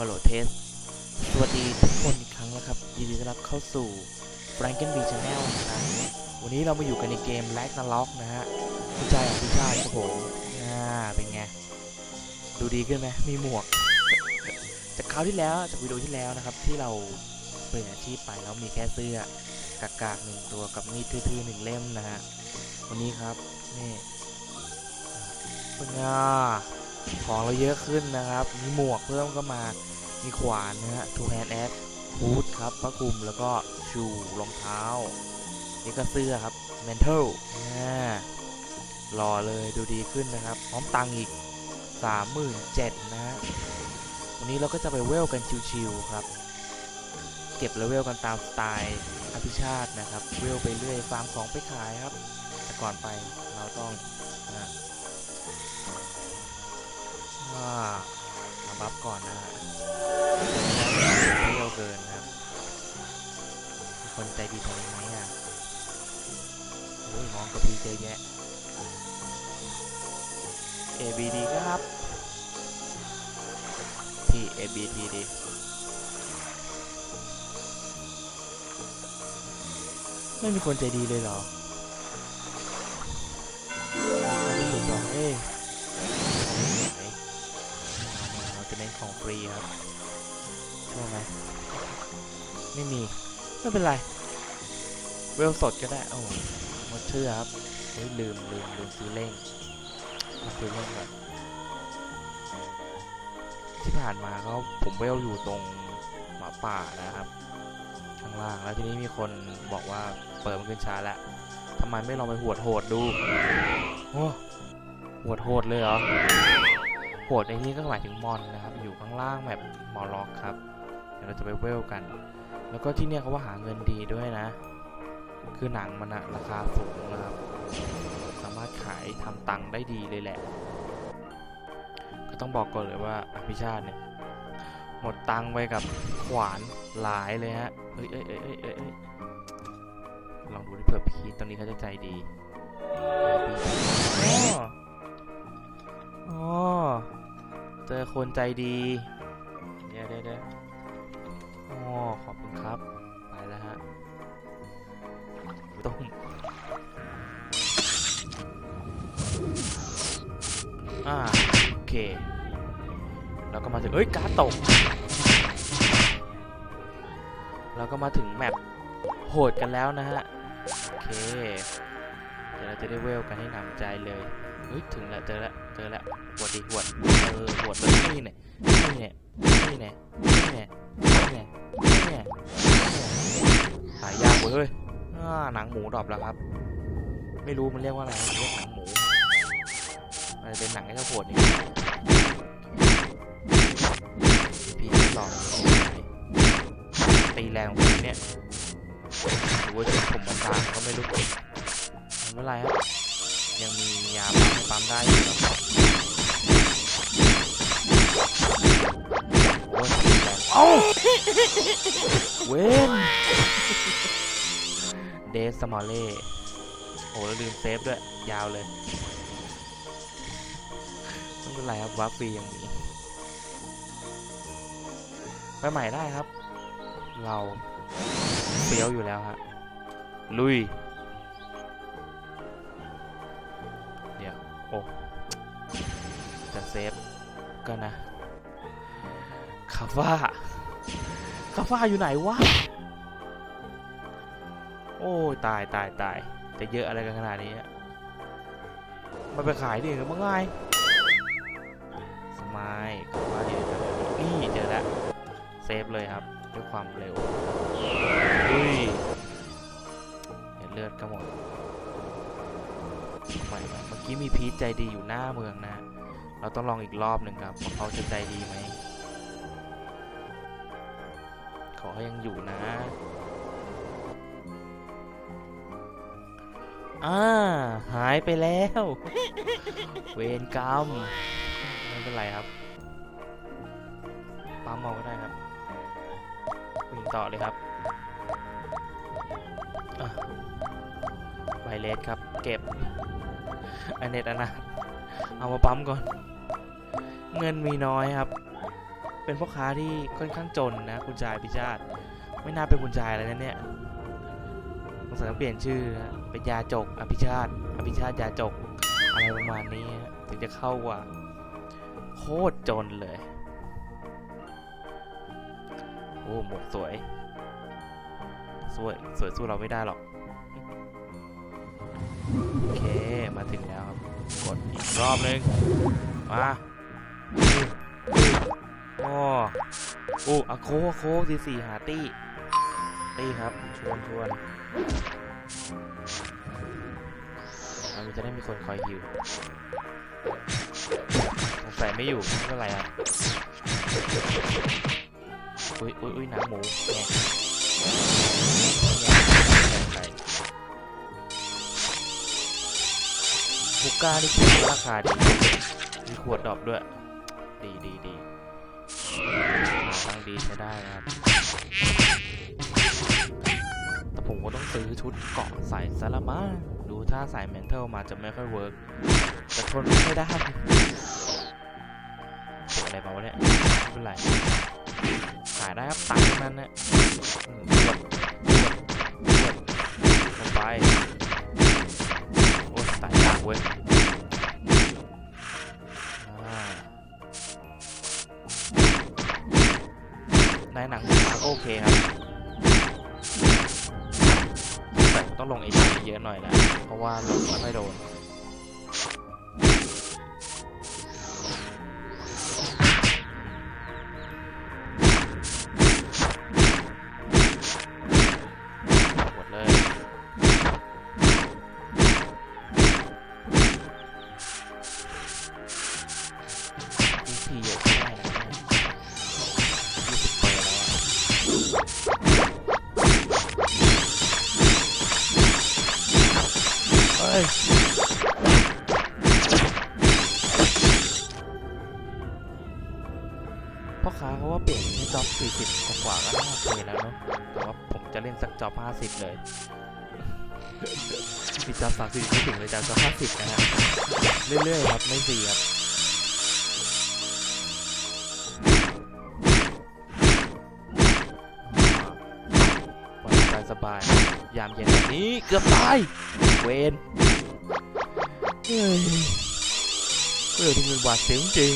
ฮัลโหลเทส สวัสดีทุกคนอีกครั้งแล้วครับ ยินดีต้อนรับเข้าสู่ Franken B Channel นะครับวันนี้เรามาอยู่กันในเกม l a g n a r o k นะฮะผู้ชายของผู้ชายครับผมอ่าเป็นไง ดูดีขึ้นไหมมีหมวก จากคราวที่แล้วจากวิดีโอที่แล้วนะครับ ที่เราเปลี่ยนอาชีพไปแล้วมีแค่เสื้อกากากหนึ่งตัวกับมีดทื่อๆหนึ่งเล่มนะฮะวันนี้ครับนี่เป็นไง ของเราเยอะขึ้นนะครับ มีหมวกเพิ่มก็มา มีขวานนะฮะ two hand axe ฮูดครับผ้าคลุมแล้วก็ชูรองเท้านี่ก็เสื้อครับ mental อ่ารอเลยดูดีขึ้นนะครับ พร้อมตังค์อีก 37,000นะฮะวันนี้เราก็จะไปเวลกันชิวๆครับ เก็บเลเวลกันตามสไตล์อภิชาตินะครับ เวลไปเรื่อยฟาร์มของไปขายครับ แต่ก่อนไปเราต้องนะ่ามาบัฟก่อนนะฮะไม่เร็วเกินนะครับ คนใจดีแถวนี้ไหมอะโอ้ยมองกับพี่เจอแยะ ABD ครับที่ ABT ดีไม่มีคนใจดีเลยเหรอไม่ถูกหรอเอ้ ของฟรีครับชอบไหมไม่มี ไม่เป็นไร เวลสดก็ได้ โอ้หมดเชื่อครับเฮ้ยลืมลืมลืมซื้อเล่งมาซื้อเล่งก่อนที่ผ่านมาก็ผมเวลอยู่ตรงหมาป่านะครับข้างล่างแล้วทีนี้มีคนบอกว่าเปิดมันขึ้นช้าแล้วทำไมไม่ลองไปหวดโหดดู โอ้หวดโหดเลยเหรอ โหดในที่ก็หมายถึงมอนนะครับ อยู่ข้างล่างแบบมอล็อกครับ เดี๋ยวเราจะไปเวลกัน แล้วก็ที่เนี่ยเขาว่าหาเงินดีด้วยนะ คือหนังมันอะราคาสูงนะครับ สามารถขายทำตังค์ได้ดีเลยแหละ ก็ต้องบอกก่อนเลยว่าอภิชาติเนี่ย หมดตังค์ไปกับขวานหลายเลยฮะ เอ้ยเอ้ยเอ้ยเอ้ยเอ้ยลองดูที่เผื่อพีตอนนี้เขาจะใจดี อ๋อ เจอคนใจดี เดี๋ยวเดี๋ยวเดี๋ยวอ๋อ ขอบคุณครับ ไปแล้วฮะตุ้มอ่า โอเค แล้วก็มาถึง เอ้ย การ์ดตก แล้วก็มาถึงแมปโหดกันแล้วนะฮะ โอเค เดี๋ยวเราจะได้เวลกันให้หนำใจเลย เฮ้ย ถึงแล้วเจอแล้ว เจอแล้วหวดดิหวดเออหวดเลยนี่เนี่ยนี่เนี่ยนี่เนี่ยนี่เนี่ยนี่เนี่ยนี่เนี่ยหายากเว้ยเฮ้ยหนังหมูดรอปแล้วครับ ไม่รู้มันเรียกว่าอะไรเรียกหนังหมูมันจะเป็นหนังไอ้เจ้าโหดนี่พีหลอกตีแรงของผมเนี่ยหรือว่าผมมันบางก็ไม่รู้ไม่เป็นไรครับ ยังมียาปั๊มให้ปั๊มได้อยู่ครับโอ้ยตีแรงเอ้าเว้นเดสมอลเล่โอ้แล้วลืมเซฟด้วย ยาวเลยไม่เป็นไรครับวัฟฟรียังมีไปใหม่ได้ครับ เราเฟี้ยวอยู่แล้วฮะลุย โอ้จะเซฟก็นะคาฟ้าคาฟ้าอยู่ไหนวะ โอ้ยตายตายตายจะเยอะอะไรกันขนาดนี้มาไปขายดิกันบ้างไงสมายคาฟ้าดีเลยนี่เจอแล้วเซฟเลยครับด้วยความเร็วอุ้ยเห็นเลือดก็หมด กี้มีพีชใจดีอยู่หน้าเมืองนะ เราต้องลองอีกรอบหนึ่งครับว่าเขาจะใจดีไหม ขอให้ยังอยู่นะ อ่า หายไปแล้ว เวรกรรม ไม่เป็นไรครับปั๊มเอาก็ได้ครับวิ่งต่อเลยครับอะไวเลสครับ เก็บ อันเน็ตอันนะ เอามาปั๊มก่อน เงินมีน้อยครับ เป็นพ่อค้าที่ค่อนข้างจนนะคุณชายพิชาติ ไม่น่าเป็นคุณชายเลยนะเนี่ยสงสัยต้องเปลี่ยนชื่อนะเป็นยาจกอภิชาติอภิชาติยาจกอะไรประมาณนี้ถึงจะเข้าว่า โคตรจนเลย โอ้หมวกสวย สวย สวยสู้เราไม่ได้หรอก โอเค มาถึงแล้วครับ กดอีกรอบนึง มาอื้ออื้อโอ้โอ้อะโคอะโคสี่สี่หาตี้ตี้ครับ ชวนชวนมันจะได้มีคนคอยฮิวสงสัยไม่อยู่ไม่เป็นไรครับอุ้ยอุ้ยอุ้ยหนังหมู ก้านี่คือราคาดีมีขวดดรอปด้วย ดีดีดีหาตั้งดีใช้ได้นะครับ แต่ผมก็ต้องซื้อชุดเกาะใส่ซะละมั้งดูถ้าใส่เมนเทลมาจะไม่ค่อยเวิร์กจะทนไม่ได้อะไรมาวะเนี่ยไม่เป็นไรขายได้ครับตั้งนั้นนะอืมรวดรวดรวดลงไป เว้ยในหนังมาก็โอเคครับแต่ต้องลงเอชเยอะหน่อยนะ เพราะว่าลงไม่ค่อยโดน พ่อค้าเขาว่าเปลี่ยนให้จ็อบ40กว่าก็น่าโอเคแล้วเนาะ แต่ว่าผมจะเล่นสักจ็อบ50 เลยมีจ็อบ30ไม่ถึงเลยจ็อบ50 นะฮะ เรื่อยๆครับ ไม่สีครับสบายสบายยามเย็นแบบนี้เกือบตาย เวนเฮ้ยเฮ้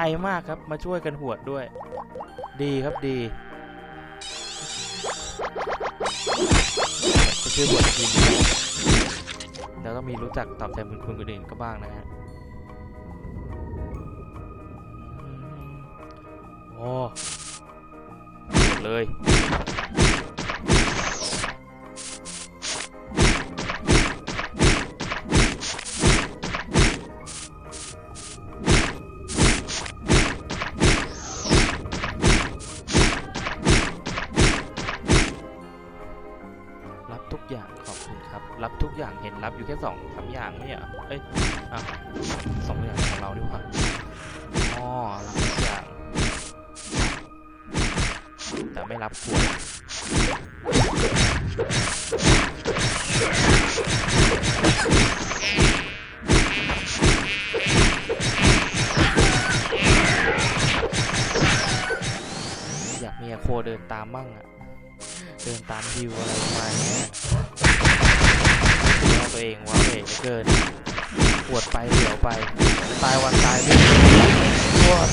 ใจมากครับมาช่วยกันหวดด้วย ดีครับดีจะช่วยหวดทีมแล้วก็มีรู้จักตอบแทนบุญคุณคนอื่นก็บ้างนะฮะอืมโอ้หมดเลย อยู่แค่สองสามอย่างไม่เหรอเอ้ยอะสองอย่างของเราดีกว่าอ๋อรับทุกอย่างแต่ไม่รับขวดอยากมีโคเดินตามบ้างอะเดินตามดิวอะไรประมาณเนี้ย ตัวเองว่าเหเหลือเกินปวดไปเดี๋ยวไปตายวันตายไม่รู้ปวด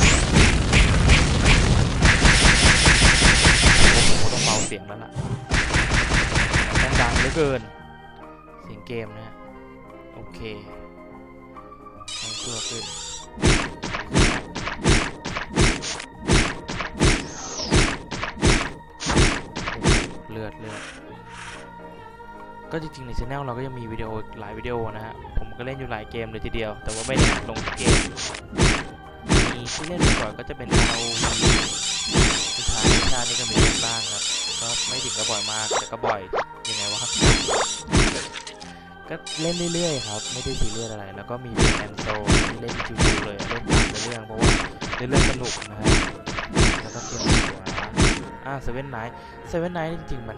ผมก็ต้องเบาเสียงแล้วล่ะมันดังเหลือเกิน เสียงเกมนะฮะโอเคตั้งตัวขึ้นเลือดเลือด ก็จริงๆในช anel เราก็ยังมีวิดีโอหลายวิดีโอนะฮะ ผมก็เล่นอยู่หลายเกมเลยทีเดียว แต่ว่าไม่ได้ลงเกมที่เล่นบ่อยก็จะเป็น ROV สุดท้ายชาตินี่ก็มีเล่นบ้างครับ ก็ไม่ถึงกับบ่อยมาก แต่ก็บ่อย ยังไงวะก็เล่นเรื่อยๆครับ ไม่ได้ซีเรียสอะไร แล้วก็มีแอนโซที่เล่นชิวๆเลย เล่นตามเรื่องเพราะว่าเล่นเรื่องสนุกนะฮะ แล้วก็เกมหัวอ่าเซเว่นไนท์เซเว่นไนท์จริงๆมัน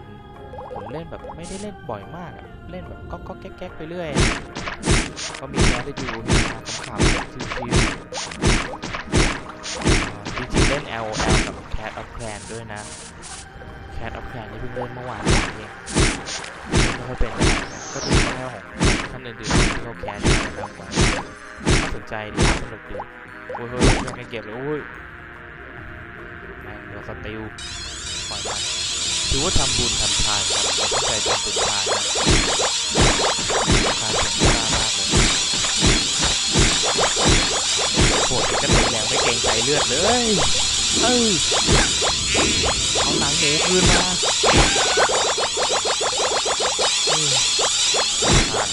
ผมเล่นแบบไม่ได้เล่นบ่อยมากอะเล่นแบบก็ก็แก๊กๆไปเรื่อย ก็มีแค่ได้ดูนะขำๆชิวๆอ่าจริงๆเล่น L O L กับ Cat of Clan ด้วยนะ Cat of Clan นี่เพิ่งเล่นเมื่อวานเองเล่นไม่ค่อยเป็นเท่าไหร่นะก็ดูแนวของท่านอื่นๆที่เขาแคสนะครับว่าน่าสนใจดีสนุกดีโอ้ยเฮ้ยยังไม่เก็บเลยโอ้ยแม่งเราสติลปล่อยมัน ถือว่าทำบุญทำทานครับเราตั้งใจทำบุญทานนะทานถึงค่ามากเลยปวดก็ตีแรงไม่เกรงใจเลือดเลยเอ้ยเอาหนังหมูคืนมาทาน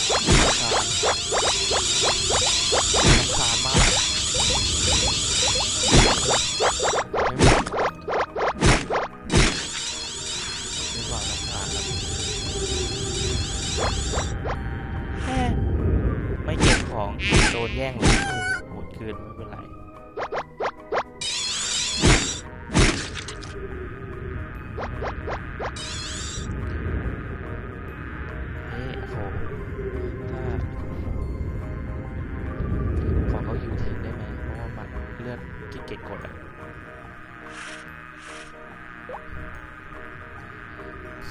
เกตกดอะ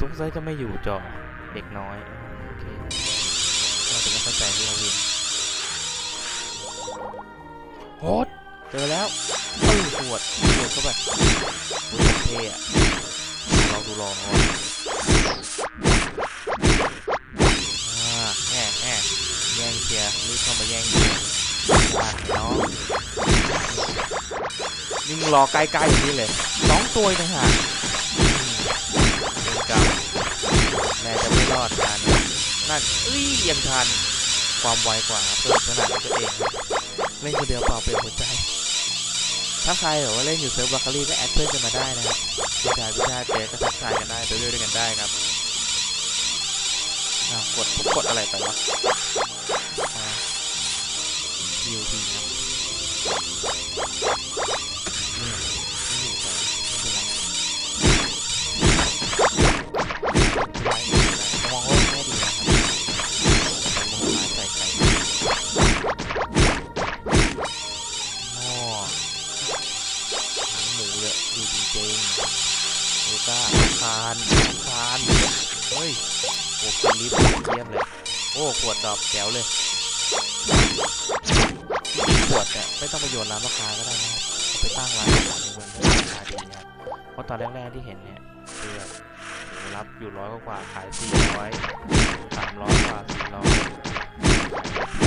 สงสัยจะไม่อยู่จอเด็กน้อย โอเคเราจะไม่เข้าใจที่เราเห็นโหดเจอแล้วเอ้ยปวดปวดเข้าไปปวดเท่อะลองดูลองเอาอ่าแง่แง่แย่งเชียร์รีบเข้ามาแย่งเชียร์ว่าน้อง นี่งรอใกล้ๆอย่างนี้เลยสองตัวอีกต่างหากอืมเวรกรรมแม่จะไม่รอดกันนั่นเอ้ยยังทันความไวกว่าครับเพิ่มขนาดของตัวเองเล่นคนเดียวเปล่าเปลี่ยนหัวใจถ้าใครแบบว่าเล่นอยู่เซิร์ฟบาคารีก็แอดเพื่อนกันมาได้นะครับพี่ชายพี่ชายเจ๊ก็ทักทายกันได้ไปเรื่อยๆด้วยกันได้ครับอ้าวกดกดอะไรไปวะอ่า UP ครับ วดดอกแก้วเลยขวดเนี่ยไม่ต้องไปโยนร้านราคาก็ได้นะครับเอาไปตั้งร้านขายในเมืองได้ราคาดีนะครับเพราะตอนแรกๆที่เห็นเนี่ยคือแบบรับอยู่ร้อยกว่าขายสี่ร้อยสามร้อยกว่าสี่ร้อย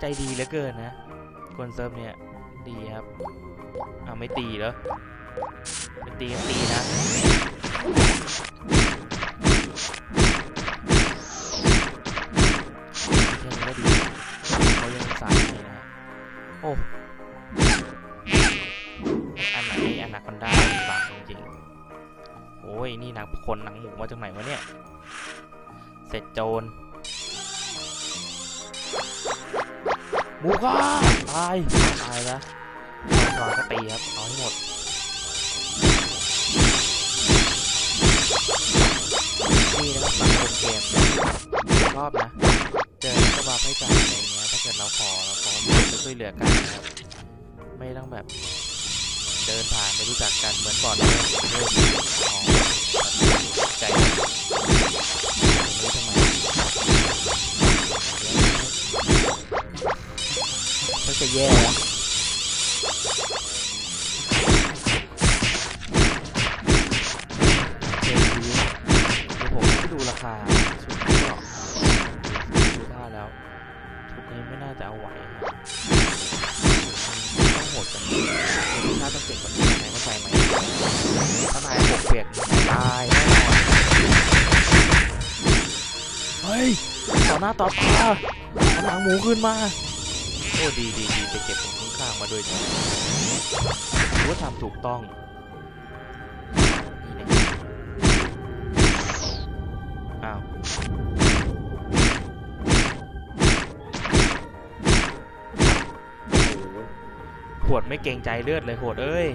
ใจดีเหลือเกินนะ คนเซิร์ฟเนี่ยดีครับเอาไม่ตีเหรอไม่ตีก็ตีนะแค่นี้ก็ดีเขายังสายเลยนะโอ้อันไหนอันาคอนได้าต่างจริงๆโอ้ยนี่หนังคนหนังหมูมาจากไหนวะเนี่ย เสร็จโจร หมูก้าตาย ตายแล้วชอนก็ตีครับเอาให้หมดนี่นะครับสังคมเกมชอบนะ เจอก็บาให้จ่ายอะไรเงี้ย ถ้าเกิดเราขอเราขอจะช่วยเหลือกันนะครับ ไม่ต้องแบบ เดินผ่านไม่รู้จักกันเหมือนก่อนเลยเริ่มของใจอย่างนี้ทำไม จะแย่เกมนี้เดี๋ยวผมไปดูราคาชุดนี้ก่อนดูท่าแล้วชุดนี้ไม่น่าจะเอาไหวครับต้องโหดกันดูท่าต้องเก่งกว่านี้ไหนมาใส่ไหมถ้านายบกเปียกตายแน่นอนเฮ้ยต่อหน้าต่อตาหนังหมูขึ้นมา อ้ดีดีดีไปเก็บตรงข้างๆมาด้วยดีว่าทำถูกต้องนี่เนี่ยอ้าวโหขวดไม่เกรงใจเลือดเลยโหดเอ้ย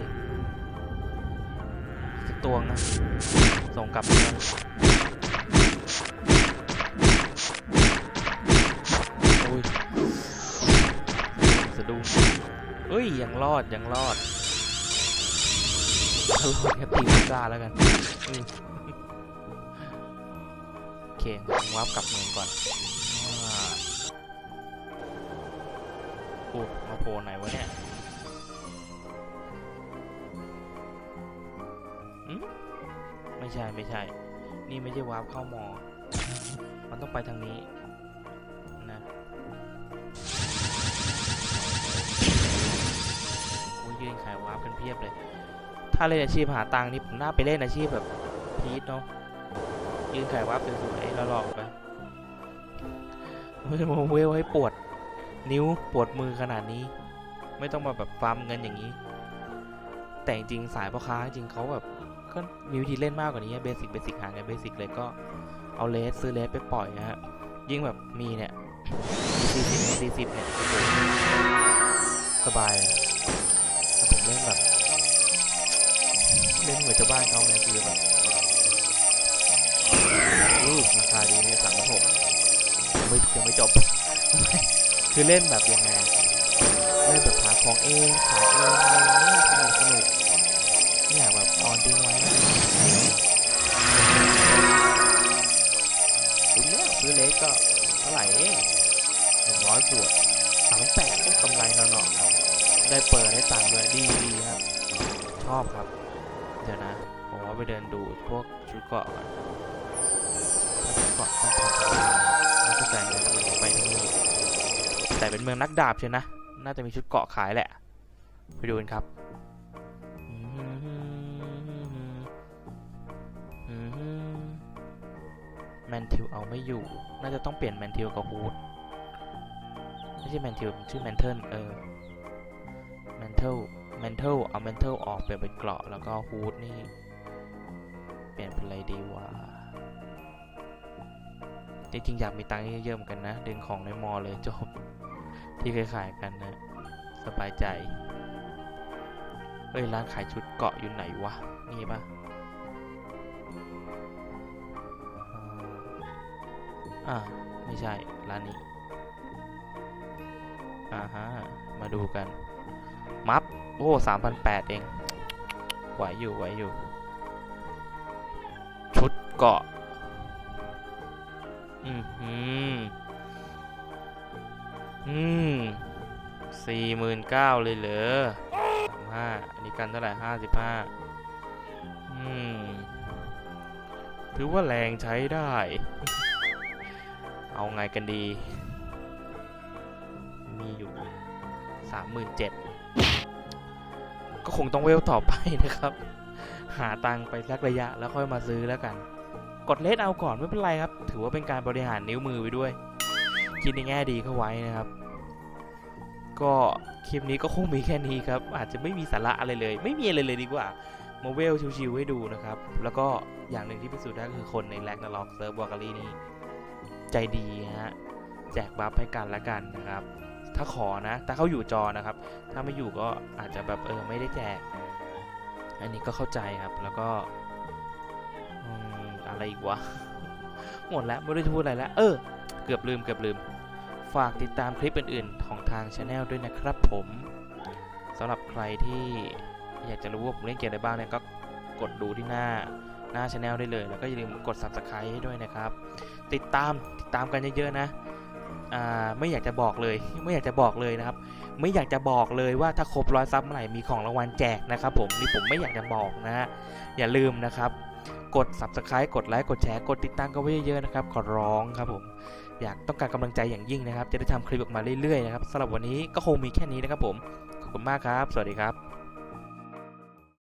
สักตวงนะ ส่งกลับ ยยังรอดยังรอดถ้ารอดแค่ตีไม่กล้าแล้วกันโอเคผมวับกลับเมืองก่อนอ่าโอ้มาโผล่ไหนวะเนี่ยอืมไม่ใช่ไม่ใช่ นี่ไม่ใช่วาร์ปเข้ามอ มันต้องไปทางนี้ ยยืนขายวาร์ปกันเพียบเลย ถ้าเล่นอาชีพหาตังค์นี่ผมน่าไปเล่นอาชีพแบบพีทเนาะยืนขายวาร์ปสวยๆแล้วหลอกไปไม่โมเวลให้ปวด นิ้วปวดมือขนาดนี้ ไม่ต้องมาแบบฟาร์มเงินอย่างนี้ แต่จริงสายพ่อค้าจริงเขาแบบก็มีวิธีเล่นมากกว่านี้เบสิกเบสิกหาเงินเบสิกเลยก็เอาเลสซื้อเลสไปปล่อยนะฮะยิ่งแบบมีเนี่ยสี่สิบสี่สิบเนี่ยโอ้โหสบาย เล่นเหมือนชาวบ้านเขาไงคือแบบรูปราคาดีเนี่ยสามพันหกไม่ยังไม่จบ คือเล่นแบบยังไงเล่นแบบหาของเองขายเองอะไรอย่างนี้สนุกสนุกไม่อยากแบบออนทิ้งไว้คุณเนี่ยซื้อเล็กก็เท่าไหร่เองหนึ่งร้อยขวดสามแปดก็กำไรเนาะๆได้เปิดได้ตังค์ด้วยดีดีครับ ชอบครับ เดี๋ยวนะ ผมว่าไปเดินดูพวกชุดเกาะก่อนชุดเกาะต้องทำอะไรน่าจะแต่งเป็นไปที่นี่แต่เป็นเมืองนักดาบเชียวนะ น่าจะมีชุดเกาะขายแหละ ไปดูกันครับแมนทิวเอาไม่อยู่ น่าจะต้องเปลี่ยนแมนทิวกับฮูดไม่ใช่แมนทิวชื่อแมนเทิลเออแมนเทิล มนเทลเอาแมนเทลออกเปลี่ยนเป็นเกราะแล้วก็ฮูดนี่ เปลี่ยนเป็นอะไรดีวะจริงๆอยากมีตังค์เยอะๆเหมือนกันนะ ดึงของในมอเลยจบ ที่เคยขายกันนะ สบายใจ เอ้ย ร้านขายชุดเกาะอยู่ไหนวะ นี่ปะอ่าไม่ใช่ ร้านนี้ อ่าฮะ มาดูกัน โอ้สามพันแปดเอง ไหวอยู่ ไหวอยู่ ชุดเกาะ อืมอืมอืมสี่หมื่นเก้าเลยเหรอห้าอันนี้กันเท่าไหร่ห้าสิบห้าอืม ถือว่าแรงใช้ได้ เอาไงกันดี มีอยู่สามหมื่นเจ็ด ก็คงต้องเวลต่อไปนะครับ หาตังค์ไปสักระยะแล้วค่อยมาซื้อแล้วกัน กดเลสเอาก่อนไม่เป็นไรครับ ถือว่าเป็นการบริหารนิ้วมือไปด้วย คิดในแง่ดีเข้าไว้นะครับ ก็คลิปนี้ก็คงมีแค่นี้ครับ อาจจะไม่มีสาระอะไรเลย ไม่มีอะไรเลยดีกว่าโมเวลชิวๆให้ดูนะครับ แล้วก็อย่างหนึ่งที่พิสูจน์ได้คือคนในแลกนาล็อกเซิร์ฟวอลการีนี้ ใจดีฮะแจกบัฟให้กันละกันนะครับ ถ้าขอนะ ถ้าเขาอยู่จอนะครับ ถ้าไม่อยู่ก็อาจจะแบบเออไม่ได้แจก อันนี้ก็เข้าใจครับ แล้วก็อะไรอีกวะ หมดแล้วไม่ได้จะพูดอะไรแล้ว เออ เกือบลืมเกือบลืม ฝากติดตามคลิปอื่น ๆ ของทางช anel ด้วยนะครับผมสำหรับใครที่อยากจะรู้ว่าผมเล่นเกมอะไรบ้างเนี่ยก็กดดูที่หน้าหน้าช anel ได้เลย แล้วก็อย่าลืมกด subscribe ให้ด้วยนะครับ ติดตามติดตามกันเยอะๆนะ ไม่อยากจะบอกเลย ไม่อยากจะบอกเลยนะครับ ไม่อยากจะบอกเลยว่าถ้าครบร้อยซับเมื่อไหร่มีของรางวัลแจกนะครับ ผมนี่ผมไม่อยากจะบอกนะฮะอย่าลืมนะครับ กด subscribe กดไลค์กดแชร์กดติดตามกันไว้เยอะๆนะครับขอร้องครับผมอยากต้องการกำลังใจอย่างยิ่งนะครับ จะได้ทำคลิปออกมาเรื่อยๆนะครับสำหรับวันนี้ก็คงมีแค่นี้นะครับผมขอบคุณมากครับ สวัสดีครับ